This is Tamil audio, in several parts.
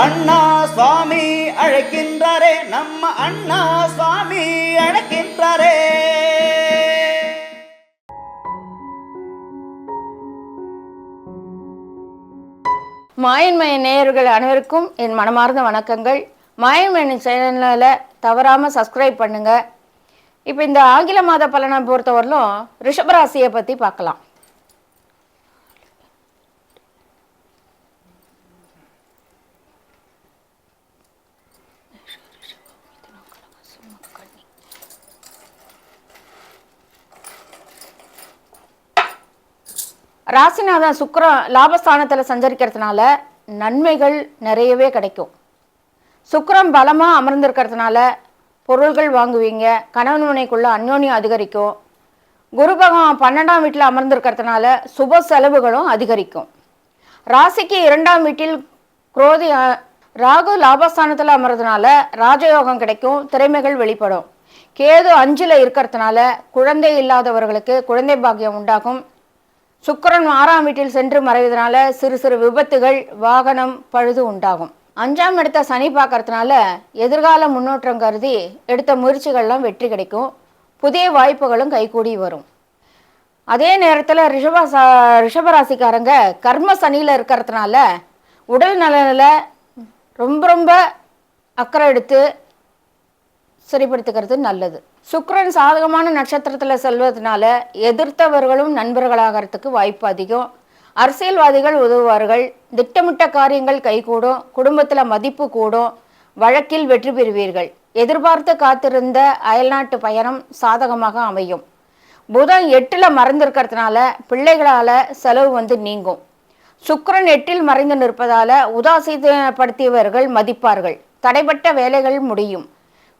அண்ணா சுவாமி அழைக்கின்றாரே நம்ம அண்ணா சுவாமி அழைக்கின்றாரே. மாயன்மய நேயர்கள் அனைவருக்கும் என் மனமார்ந்த வணக்கங்கள். மாயன்மயன் சேனலில் தவறாமல் சப்ஸ்கிரைப் பண்ணுங்கள் இப்போ இந்த ஆங்கில மாத பலனை பொறுத்தவரையிலும் ரிஷபராசியை பற்றி பார்க்கலாம். ராசிநாதன் சுக்கிரன் லாபஸ்தானத்தில் சஞ்சரிக்கிறதுனால நன்மைகள் நிறையவே கிடைக்கும். சுக்கரம் பலமாக அமர்ந்திருக்கிறதுனால பொருள்கள் வாங்குவீங்க கணவன் முனைக்குள்ள அந்யோன்யம் அதிகரிக்கும். குரு பகவான் பன்னெண்டாம் வீட்டில் அமர்ந்திருக்கிறதுனால சுப செலவுகளும் அதிகரிக்கும். ராசிக்கு இரண்டாம் வீட்டில் குரோதி ராகு லாபஸ்தானத்தில் அமர்றதுனால ராஜயோகம் கிடைக்கும் திறமைகள் வெளிப்படும். கேது அஞ்சில் இருக்கிறதுனால குழந்தை இல்லாதவர்களுக்கு குழந்தை பாக்கியம் உண்டாகும். சுக்கிரன் ஆறாம் வீட்டில் சென்று மறைவதனால சிறு சிறு விபத்துகள் வாகனம் பழுது உண்டாகும். அஞ்சாம் இடத்த சனி பார்க்கறதுனால எதிர்கால முன்னேற்றம் கருதி எடுத்த முயற்சிகள்லாம் வெற்றி கிடைக்கும். புதிய வாய்ப்புகளும் கைகூடி வரும். அதே நேரத்தில் ரிஷப ரிஷபராசிக்காரங்க கர்ம சனியில் இருக்கிறதுனால உடல் நலனில் ரொம்ப ரொம்ப அக்கறை எடுத்து சரிப்படுத்துக்கிறது நல்லது. சுக்கரன் சாதகமான நட்சத்திரத்தில் செல்வதனால எதிர்த்தவர்களும் நண்பர்களாகிறதுக்கு வாய்ப்பு அதிகம். அரசியல்வாதிகள் உதவுவார்கள். திட்டமிட்ட காரியங்கள் கைகூடும். குடும்பத்தில் மதிப்பு கூடும். வழக்கில் வெற்றி பெறுவீர்கள். எதிர்பார்த்து காத்திருந்த அயல்நாட்டு பயணம் சாதகமாக அமையும். புதன் எட்டில் மறைந்திருக்கிறதுனால பிள்ளைகளால் செலவு வந்து நீங்கும். சுக்கரன் எட்டில் மறைந்து நிற்பதால் உதாசீனப்படுத்தியவர்கள் மதிப்பார்கள். தடைப்பட்ட வேலைகள் முடியும்.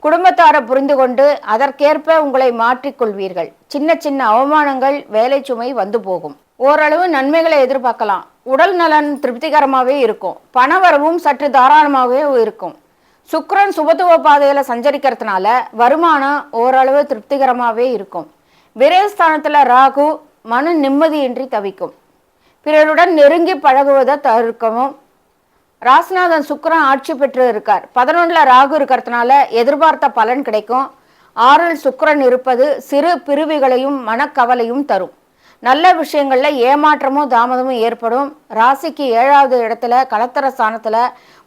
குடும்பத்தாரை புரிந்து கொண்டு அதற்கேற்ப உங்களை மாற்றிக்கொள்வீர்கள் சின்ன சின்ன அவமானங்கள் வேலை சுமை வந்து போகும். ஓரளவு நன்மைகளை எதிர்பார்க்கலாம். உடல் நலன் திருப்திகரமாகவே இருக்கும். பணவரவும் சற்று தாராளமாகவே இருக்கும். சுக்கரன் சுபத்துவ பாதையில் சஞ்சரிக்கிறதுனால வருமானம் ஓரளவு திருப்திகரமாகவே இருக்கும். விரயஸ்தானத்தில் ராகு மன நிம்மதியின்றி தவிக்கும். பிறருடன் நெருங்கி பழகுவதை தவிர்க்கவும் ராசிநாதன் சுக்கரன் ஆட்சி பெற்று இருக்கார். பதினொன்றில் ராகு இருக்கிறதுனால எதிர்பார்த்த பலன் கிடைக்கும். ஆறில் சுக்கரன் இருப்பது சிறு பிரிவுகளையும் மனக்கவலையும் தரும். நல்ல விஷயங்களில் ஏமாற்றமும் தாமதமும் ஏற்படும். ராசிக்கு ஏழாவது இடத்துல கலத்தர ஸ்தானத்தில்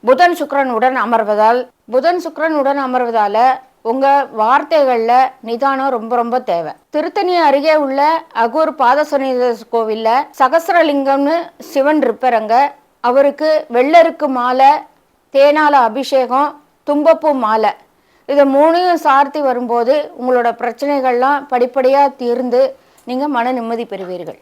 புதன் சுக்கிரன் உடன் அமர்வதால் புதன் சுக்கிரன் உடன் உங்கள் வார்த்தைகளில் நிதானம் ரொம்ப ரொம்ப தேவை. திருத்தணி அருகே உள்ள அகூர் பாதசனீஸ்வரர் கோவிலில் சகசரலிங்கம்னு சிவன் இருப்பாருங்க. அவருக்கு வெள்ளருக்கு மாலை தேனால அபிஷேகம் தும்பப்பூ மாலை. இதை மூணையும் சார்த்தி வரும்போது உங்களோட பிரச்சனைகள்லாம் படிப்படியாக தீர்ந்து நீங்கள் மன நிம்மதி பெறுவீர்கள்.